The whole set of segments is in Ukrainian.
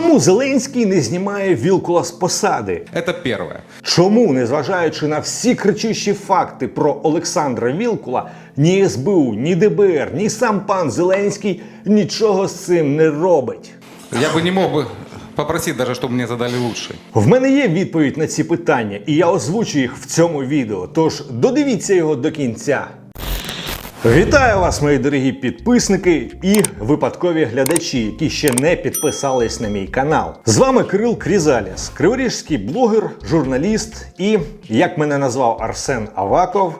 Чому Зеленський не знімає Вілкула з посади? Это первое. Чому, незважаючи на всі кричущі факти про Олександра Вілкула, ні СБУ, ні ДБР, ні сам пан Зеленський нічого з цим не робить? Я бы не мог бы попросить даже, чтобы мне задали лучший. В мене є відповідь на ці питання, і я озвучу їх в цьому відео. Тож додивіться його до кінця. Вітаю вас, мої дорогі підписники і випадкові глядачі, які ще не підписались на мій канал. З вами Кирил Крізаліс, криворіжський блогер, журналіст і, як мене назвав Арсен Аваков,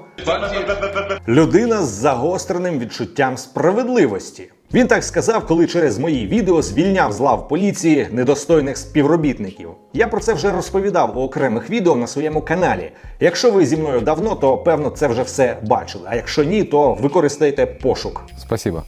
людина з загостреним відчуттям справедливості. Він так сказав, коли через мої відео звільняв з лав поліції недостойних співробітників. Я про це вже розповідав у окремих відео на своєму каналі. Якщо ви зі мною давно, то певно це вже все бачили. А якщо ні, то використайте пошук. Спасибо.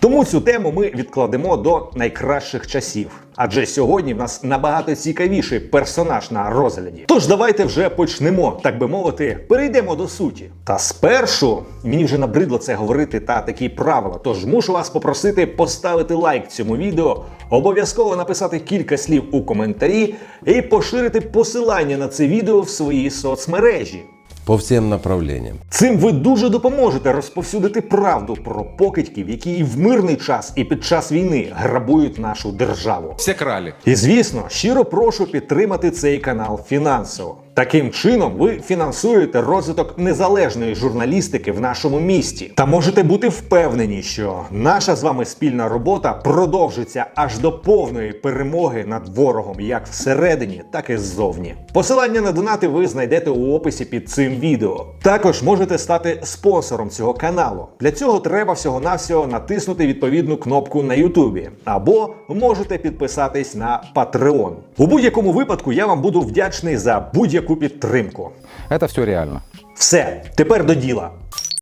Тому цю тему ми відкладемо до найкращих часів. Адже сьогодні в нас набагато цікавіший персонаж на розгляді. Тож давайте вже почнемо, так би мовити, перейдемо до суті. Та спершу мені вже набридло це говорити та такі правила. Тож мушу вас попросити поставити лайк цьому відео, обов'язково написати кілька слів у коментарі і поширити посилання на це відео в своїй соцмережі. По всім направленням. Цим ви дуже допоможете розповсюдити правду про покидьків, які і в мирний час, і під час війни грабують нашу державу. Все кралі. І звісно, щиро прошу підтримати цей канал фінансово. Таким чином, ви фінансуєте розвиток незалежної журналістики в нашому місті. Та можете бути впевнені, що наша з вами спільна робота продовжиться аж до повної перемоги над ворогом, як всередині, так і ззовні. Посилання на донати ви знайдете у описі під цим відео. Також можете стати спонсором цього каналу. Для цього треба всього-навсього натиснути відповідну кнопку на Ютубі, або можете підписатись на Patreon. У будь-якому випадку я вам буду вдячний за будь-яку підтримку. Це все реально. Все, тепер до діла.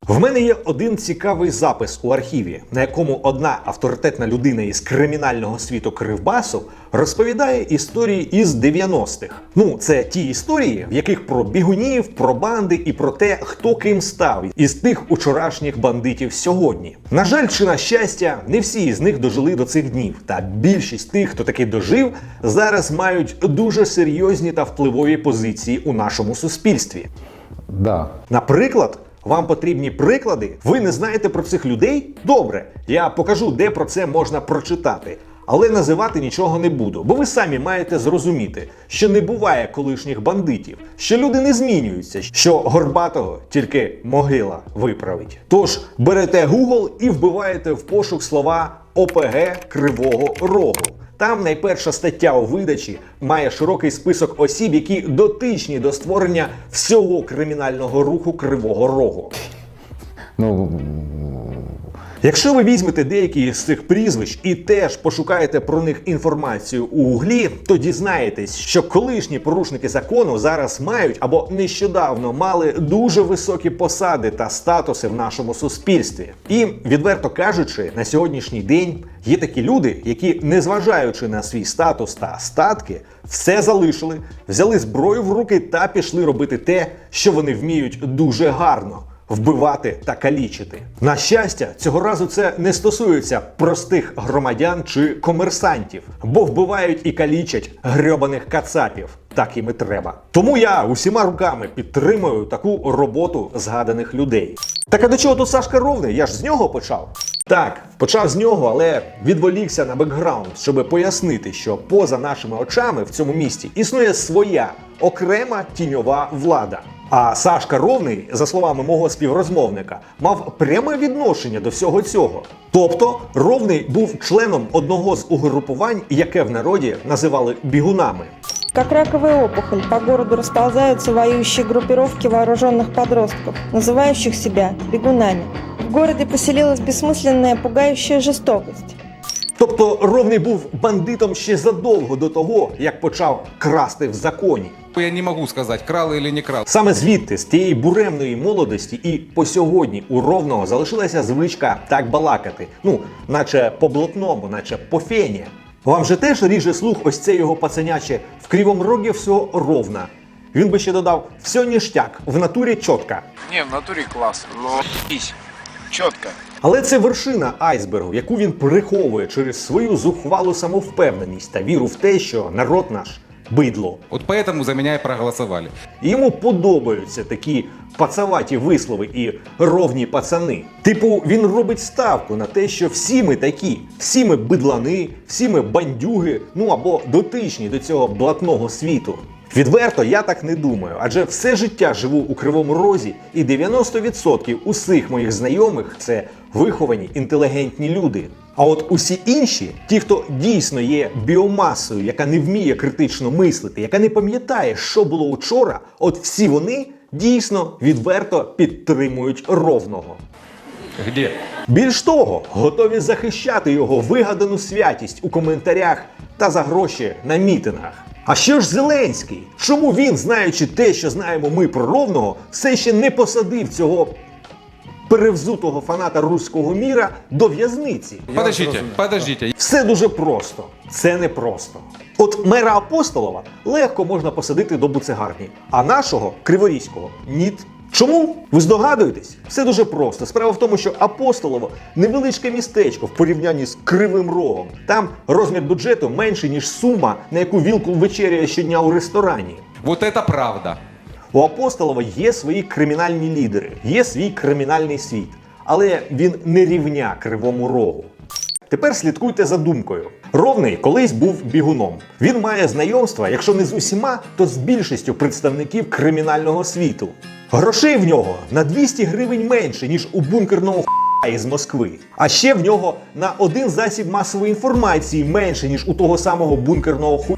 В мене є один цікавий запис у архіві, на якому одна авторитетна людина із кримінального світу Кривбасу розповідає історії із 90-х. Ну, це ті історії, в яких про бігунів, про банди і про те, хто ким став із тих учорашніх бандитів сьогодні. На жаль, чи на щастя, не всі з них дожили до цих днів. Та більшість тих, хто таки дожив, зараз мають дуже серйозні та впливові позиції у нашому суспільстві. Да. Наприклад, вам потрібні приклади? Ви не знаєте про цих людей? Добре, я покажу, де про це можна прочитати. Але називати нічого не буду, бо ви самі маєте зрозуміти, що не буває колишніх бандитів, що люди не змінюються, що горбатого тільки могила виправить. Тож берете Google і вбиваєте в пошук слова ОПГ Кривого Рогу. Там найперша стаття у видачі має широкий список осіб, які дотичні до створення всього кримінального руху Кривого Рогу. Ну, Якщо ви візьмете деякі з цих прізвищ і теж пошукаєте про них інформацію у Гуглі, то дізнаєтесь, що колишні порушники закону зараз мають або нещодавно мали дуже високі посади та статуси в нашому суспільстві. І відверто кажучи, на сьогоднішній день є такі люди, які, незважаючи на свій статус та статки, все залишили, взяли зброю в руки та пішли робити те, що вони вміють дуже гарно вбивати та калічити. На щастя, цього разу це не стосується простих громадян чи комерсантів, бо вбивають і калічать грьобаних кацапів. Так їм і треба. Тому я усіма руками підтримую таку роботу згаданих людей. Так а до чого тут Сашка Ровний? Я ж з нього почав. Так, почав з нього, але відволікся на бекграунд, щоб пояснити, що поза нашими очами в цьому місті існує своя окрема тіньова влада. А Сашка Ровний, за словами мого співрозмовника, мав пряме відношення до всього цього. Тобто Ровний був членом одного з угрупувань, яке в народі називали бігунами. Как раковая опухоль, по городу расползаются воюющие группировки вооруженных подростков, называющих себя бегунами. В городе поселилась бессмысленная, пугающая жестокость. Тобто Ровний був бандитом ще задовго до того, як почав красти в законі. я не могу сказать, крал или не крал. Саме звідти, з тієї буремної молодості, і по сьогодні у ровного залишилася звичка так балакати. Ну, наче по блатному, наче по фені. Вам же теж ріже слух ось це його пацаняче в Крівом рогі все ровно. Він би ще додав все ніштяк, в натурі чотка. Ні, в натурі клас, Но ись. чотка. Але це вершина айсбергу, яку він приховує через свою зухвалу самовпевненість та віру в те, що народ наш бидло. От поэтому за меня и проголосовали. Йому подобаються такі пацаваті вислови і ровні пацани. Типу, він робить ставку на те, що всі ми такі, всі ми бидлани, всі ми бандюги, ну або дотичні до цього блатного світу. Відверто я так не думаю, адже все життя живу у кривому розі, і 90% усіх моїх знайомих це виховані інтелігентні люди. А от усі інші, ті, хто дійсно є біомасою, яка не вміє критично мислити, яка не пам'ятає, що було вчора, от всі вони дійсно відверто підтримують ровного. Где? Більш того, готові захищати його вигадану святість у коментарях та за гроші на мітингах. А що ж Зеленський? Чому він, знаючи те, що знаємо ми про ровного, все ще не посадив цього перевзутого фаната руського міра до в'язниці? Подождіть, подождіть. Все дуже просто. Це не просто. От мера Апостолова легко можна посадити до буцегарні, а нашого Криворізького ні. Чому? Ви здогадуєтесь? Все дуже просто. Справа в тому, що Апостолово невеличке містечко в порівнянні з Кривим Рогом. Там розмір бюджету менший, ніж сума, на яку вілкул вечеряє щодня у ресторані. Вот это правда. У Апостолова є свої кримінальні лідери, є свій кримінальний світ, але він не рівня кривому рогу. Тепер слідкуйте за думкою. Ровний колись був бігуном. Він має знайомства, якщо не з усіма, то з більшістю представників кримінального світу. Грошей в нього на 200 гривень менше, ніж у бункерного із Москви. А ще в нього на один засіб масової інформації менше, ніж у того самого бункерного хуя.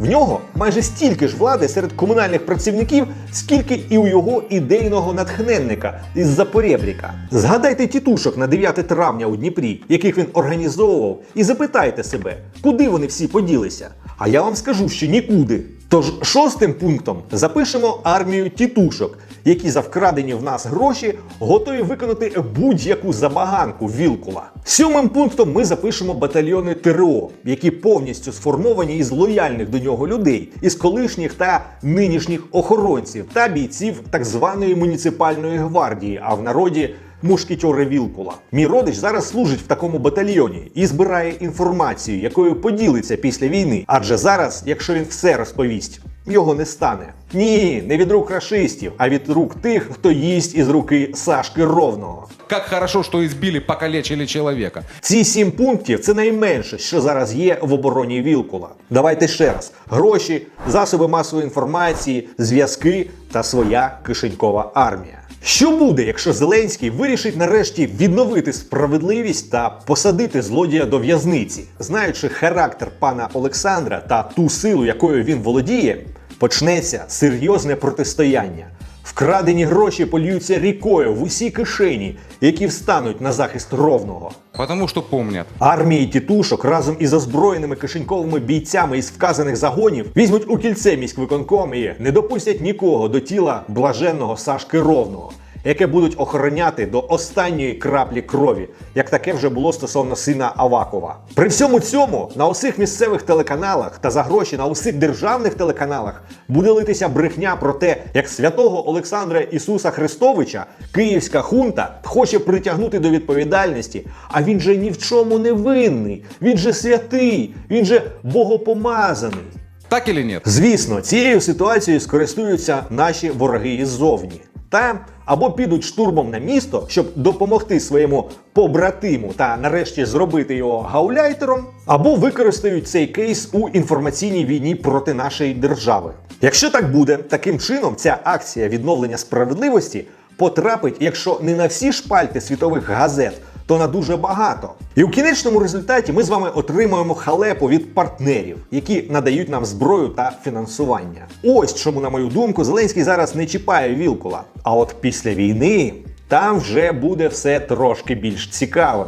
В нього майже стільки ж влади серед комунальних працівників, скільки і у його ідейного натхненника із Запорєбріка. Згадайте тітушок на 9 травня у Дніпрі, яких він організовував, і запитайте себе, куди вони всі поділися. А я вам скажу, що нікуди. Тож шостим пунктом запишемо армію тітушок, які за вкрадені в нас гроші готові виконати будь-яку забаганку вілкула. Сьомим пунктом ми запишемо батальйони ТРО, які повністю сформовані із лояльних до нього людей, із колишніх та нинішніх охоронців та бійців так званої муніципальної гвардії, а в народі мушкетьори Вілкула. Мій родич зараз служить в такому батальйоні і збирає інформацію, якою поділиться після війни. Адже зараз, якщо він все розповість, його не стане. Ні, не від рук рашистів, а від рук тих, хто їсть із руки Сашки Ровного. Як хорошо, із білі покалечили чоловіка. Ці сім пунктів це найменше, що зараз є в обороні Вілкула. Давайте ще раз: гроші, засоби масової інформації, зв'язки та своя кишенькова армія. Що буде, якщо Зеленський вирішить нарешті відновити справедливість та посадити злодія до в'язниці, знаючи характер пана Олександра та ту силу, якою він володіє, почнеться серйозне протистояння. Вкрадені гроші польються рікою в усі кишені, які встануть на захист ровного. Потому що помнят. Армії тітушок разом із озброєними кишеньковими бійцями із вказаних загонів візьмуть у кільце міськвиконком і не допустять нікого до тіла блаженного Сашки Ровного, яке будуть охороняти до останньої краплі крові, як таке вже було стосовно сина Авакова. При всьому цьому на усіх місцевих телеканалах та за гроші на усіх державних телеканалах буде литися брехня про те, як святого Олександра Ісуса Христовича київська хунта хоче притягнути до відповідальності. А він же ні в чому не винний. Він же святий, він же богопомазаний. Так или нет? Звісно, цією ситуацією скористуються наші вороги іззовні. Та або підуть штурмом на місто, щоб допомогти своєму побратиму та нарешті зробити його гауляйтером, або використають цей кейс у інформаційній війні проти нашої держави. Якщо так буде, таким чином ця акція відновлення справедливості потрапить, якщо не на всі шпальти світових газет, то на дуже багато. І у кінечному результаті ми з вами отримуємо халепу від партнерів, які надають нам зброю та фінансування. Ось чому, на мою думку, Зеленський зараз не чіпає Вілкула. А от після війни там вже буде все трошки більш цікавим.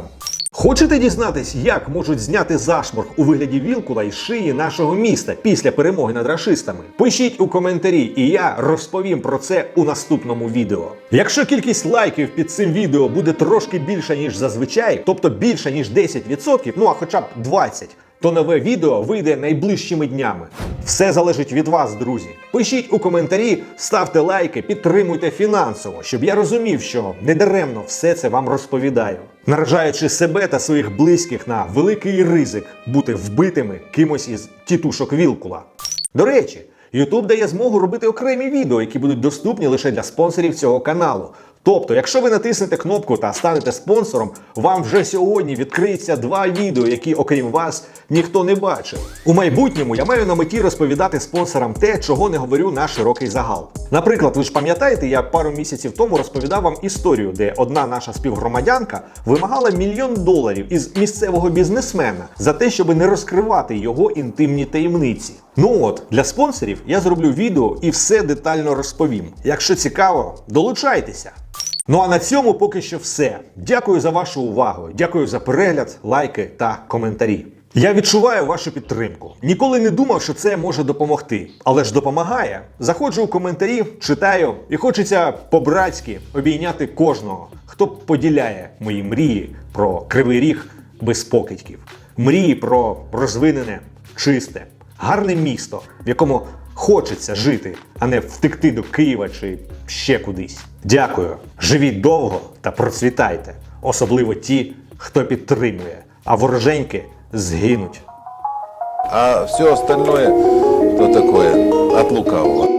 Хочете дізнатись, як можуть зняти зашморг у вигляді вілкула із шиї нашого міста після перемоги над рашистами? Пишіть у коментарі, і я розповім про це у наступному відео. Якщо кількість лайків під цим відео буде трошки більша ніж зазвичай, тобто більша ніж 10%, ну а хоча б 20%, то нове відео вийде найближчими днями. Все залежить від вас, друзі. Пишіть у коментарі, ставте лайки, підтримуйте фінансово, щоб я розумів, що недаремно все це вам розповідаю, наражаючи себе та своїх близьких на великий ризик бути вбитими кимось із тітушок Вілкула. До речі, YouTube дає змогу робити окремі відео, які будуть доступні лише для спонсорів цього каналу. Тобто, якщо ви натиснете кнопку та станете спонсором, вам вже сьогодні відкриється два відео, які, окрім вас, ніхто не бачив. У майбутньому я маю на меті розповідати спонсорам те, чого не говорю на широкий загал. Наприклад, ви ж пам'ятаєте, я пару місяців тому розповідав вам історію, де одна наша співгромадянка вимагала мільйон доларів із місцевого бізнесмена за те, щоб не розкривати його інтимні таємниці. Ну от для спонсорів я зроблю відео і все детально розповім. Якщо цікаво, долучайтеся. Ну а на цьому поки що все. Дякую за вашу увагу. Дякую за перегляд, лайки та коментарі. Я відчуваю вашу підтримку. Ніколи не думав, що це може допомогти, але ж допомагає. Заходжу у коментарі, читаю, і хочеться по-братськи обійняти кожного, хто поділяє мої мрії про кривий ріг без покидьків, мрії про розвинене, чисте, гарне місто, в якому хочеться жити, а не втекти до Києва чи ще кудись. Дякую. Живіть довго та процвітайте, особливо ті, хто підтримує, а вороженьки згинуть. А все остальное, то такое, от лукавого.